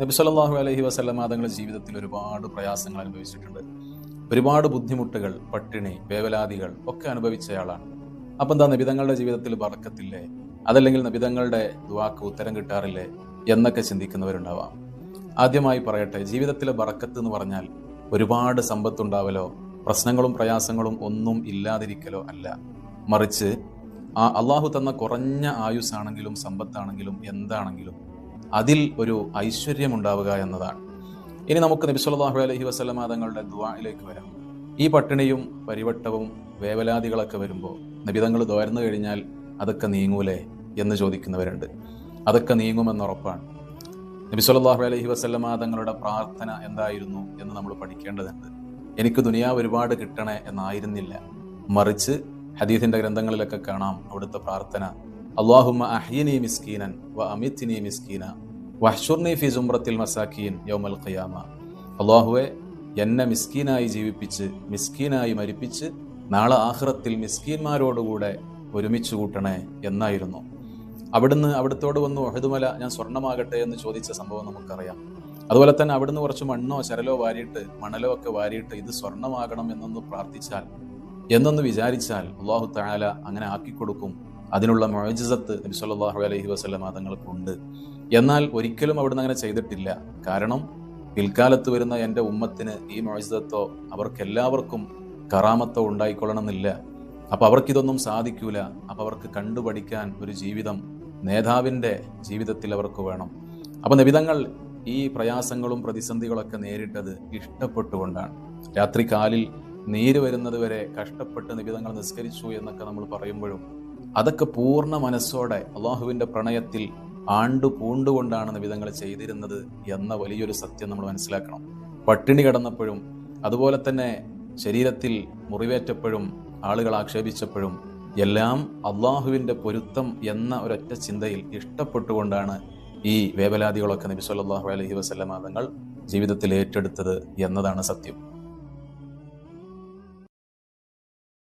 നബി അലഹി വസല്ലമ തങ്ങളുടെ ജീവിതത്തിൽ ഒരുപാട് പ്രയാസങ്ങൾ അനുഭവിച്ചിട്ടുണ്ട്. ഒരുപാട് ബുദ്ധിമുട്ടുകൾ പട്ടിണി വേവലാതികൾ ഒക്കെ അനുഭവിച്ചയാളാണ്. അപ്പം എന്താ നബിതങ്ങളുടെ ജീവിതത്തിൽ വറക്കത്തില്ലേ? അതല്ലെങ്കിൽ നബിതങ്ങളുടെ ദുവാക്ക് ഉത്തരം കിട്ടാറില്ലേ? എന്നൊക്കെ ചിന്തിക്കുന്നവരുണ്ടാവാം. ആദ്യമായി പറയട്ടെ ജീവിതത്തിലെ വറക്കത്ത് എന്ന് പറഞ്ഞാൽ ഒരുപാട് സമ്പത്തുണ്ടാവലോ പ്രശ്നങ്ങളും പ്രയാസങ്ങളും ഒന്നും ഇല്ലാതിരിക്കലോ അല്ല. മറിച്ച് ആ അള്ളാഹു തന്ന കുറഞ്ഞ ആയുസ്സാണെങ്കിലും സമ്പത്താണെങ്കിലും എന്താണെങ്കിലും അതിൽ ഒരു ഐശ്വര്യം ഉണ്ടാവുക എന്നതാണ്. ഇനി നമുക്ക് നബി സല്ലല്ലാഹു അലൈഹി വസല്ലമ തങ്ങളുടെ ദുആയിലേക്ക് വരാം. ഈ പട്ടിണിയും പരിവട്ടവും വേവലാദികളൊക്കെ വരുമ്പോൾ നബിതങ്ങൾ തോർന്നു കഴിഞ്ഞാൽ അതൊക്കെ നീങ്ങൂലേ എന്ന് ചോദിക്കുന്നവരുണ്ട്. അതൊക്കെ നീങ്ങുമെന്ന് ഉറപ്പാണ് നബി സല്ലല്ലാഹു അലൈഹി വസല്ലമ തങ്ങളുടെ പ്രാർത്ഥന എന്തായിരുന്നു എന്ന് നമ്മൾ പഠിക്കേണ്ടതുണ്ട്. എനിക്ക് ദുനിയാവ് ഒരുപാട് കിട്ടണേ എന്നായിരുന്നില്ല. മറിച്ച് ഹദീഫിന്റെ ഗ്രന്ഥങ്ങളിലൊക്കെ കാണാം അവിടുത്തെ പ്രാർത്ഥന അള്ളാഹുമ്മ അഹ്യനി മിസ്കീനൻ വ അമിത്തിനി മിസ്കീന ഫി യൗമൽ ഖിയാമ. അള്ളാഹുവെ എന്നെ മിസ്കീനായി ജീവിപ്പിച്ച് മിസ്കീനായി മരിപ്പിച്ച് നാളെ ആഹ്റത്തിൽ മിസ്കീന്മാരോടുകൂടെ ഒരുമിച്ച് കൂട്ടണേ എന്നായിരുന്നു. അവിടുന്ന് അവിടുത്തോട് വന്നു ഒഹദുമല ഞാൻ സ്വർണമാകട്ടെ എന്ന് ചോദിച്ച സംഭവം നമുക്കറിയാം. അതുപോലെ തന്നെ അവിടുന്ന് കുറച്ച് മണ്ണോ ചരലോ വാരിയിട്ട് മണലോ ഒക്കെ വാരിയിട്ട് ഇത് സ്വർണമാകണം എന്നൊന്ന് പ്രാർത്ഥിച്ചാൽ എന്നൊന്ന് വിചാരിച്ചാൽ അള്ളാഹു താല അങ്ങനെ ആക്കി കൊടുക്കും. അതിനുള്ള മൊഴജിസത്ത് നബി സല്ലല്ലാഹു അലൈഹി വസല്ലമ തങ്ങൾക്കുണ്ട്. എന്നാൽ ഒരിക്കലും അവിടുന്ന് അങ്ങനെ ചെയ്തിട്ടില്ല. കാരണം പിൽക്കാലത്ത് വരുന്ന എന്റെ ഉമ്മത്തിന് ഈ മൊഴജത്തോ അവർക്ക് എല്ലാവർക്കും കറാമത്തോ ഉണ്ടായിക്കൊള്ളണമെന്നില്ല. അപ്പം അവർക്കിതൊന്നും സാധിക്കൂല. അപ്പം അവർക്ക് കണ്ടുപഠിക്കാൻ ഒരു ജീവിതം നേതാവിന്റെ ജീവിതത്തിൽ അവർക്ക് വേണം. അപ്പോൾ നിബിതങ്ങൾ ഈ പ്രയാസങ്ങളും പ്രതിസന്ധികളൊക്കെ നേരിട്ടത് ഇഷ്ടപ്പെട്ടുകൊണ്ടാണ്. രാത്രി കാലിൽ നീര് വരുന്നത് വരെ കഷ്ടപ്പെട്ട് നിബിതങ്ങൾ നിസ്കരിച്ചു എന്നൊക്കെ നമ്മൾ പറയുമ്പോഴും അതൊക്കെ പൂർണ മനസ്സോടെ അള്ളാഹുവിന്റെ പ്രണയത്തിൽ ആണ്ടു പൂണ്ടുകൊണ്ടാണ് നിബിതങ്ങൾ ചെയ്തിരുന്നത് എന്ന വലിയൊരു സത്യം നമ്മൾ മനസ്സിലാക്കണം. പട്ടിണി കിടന്നപ്പോഴും അതുപോലെ തന്നെ ശരീരത്തിൽ മുറിവേറ്റപ്പോഴും ആളുകൾ ആക്ഷേപിച്ചപ്പോഴും എല്ലാം അള്ളാഹുവിന്റെ പൊരുത്തം എന്ന ഒരൊറ്റ ചിന്തയിൽ ഇഷ്ടപ്പെട്ടുകൊണ്ടാണ് ഈ വേവലാദികളൊക്കെ നബി സല്ലല്ലാഹു അലൈഹി വസല്ലമ തങ്ങൾ ജീവിതത്തിൽ ഏറ്റെടുത്തത് എന്നതാണ് സത്യം.